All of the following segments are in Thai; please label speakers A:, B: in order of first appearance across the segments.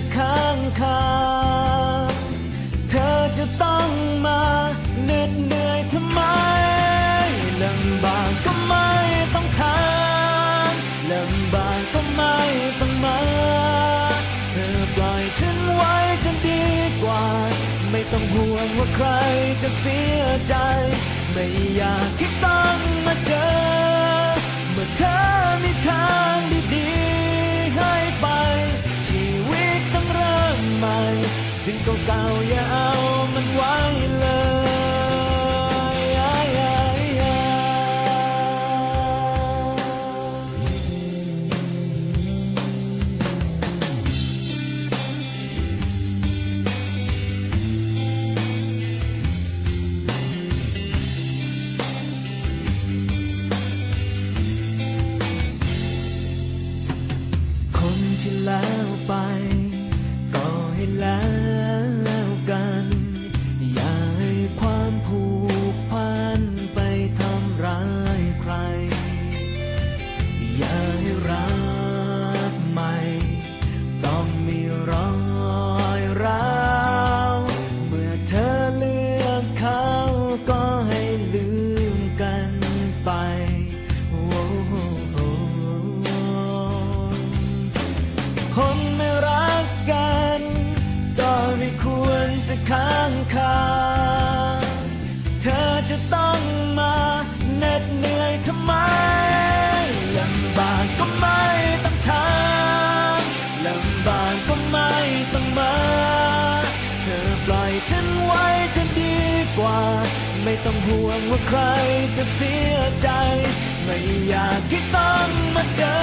A: ควรจะค้างคาเธอจะต้องมาเหน็ดเหนื่อยทำไมลำบากก็ไม่ต้องทำลำบากก็ไม่ต้องมา เธอปล่อยฉันไว้จะดีกว่า ไม่ต้องห่วงว่าใครจะเสียใจ ไม่อยากที่ต้องมาเจอ สิ่งเไม่ต้องห่วงว่าใครจะเสียใจ ไม่อยากที่ต้องมาเจอ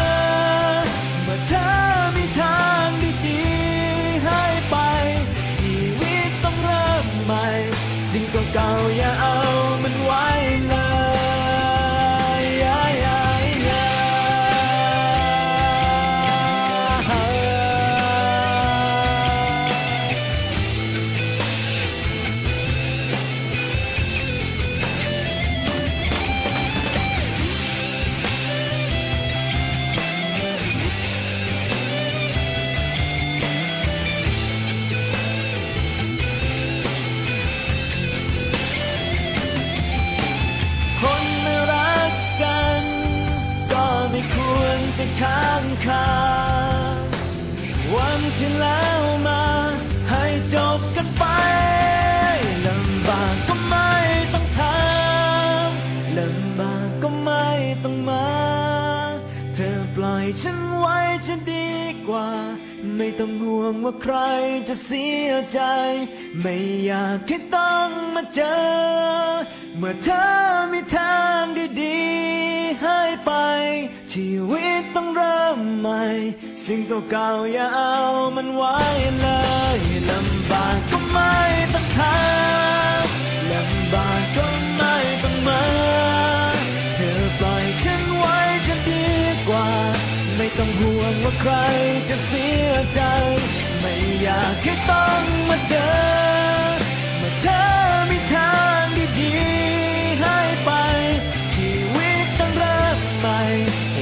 A: เมื่อเธอมีทางดีๆให้ไป ชีวิตต้องเริ่มใหม่ สิ่งเก่าๆ รจะค้างคาวันที่แล้วมา ให้จบกันไปลำบากก็ไม่ต้องทำลำบากก็ไม่ต้องมา เธอปล่อยฉันไว้จะดีกว่า ไม่ต้องห่วงว่าใครจะเสียใจ ไม่อยากให้ต้องมาเจอ เมื่อเธอมีทางดีๆให้ไป ชีวิตต้องเริ่มใหม่ สิ่งเก่าๆอย่าเอามันไว้เลยลำบากก็ไม่ต้องทำลำบากก็ไม่ต้องมา เธอปล่อยฉันไว้จะดีกว่า ไม่ต้องห่วงว่าใครจะเสียใจ ไม่อยากให้ต้อง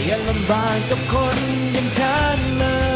A: ยังลำบากกับคนอย่างฉันเลย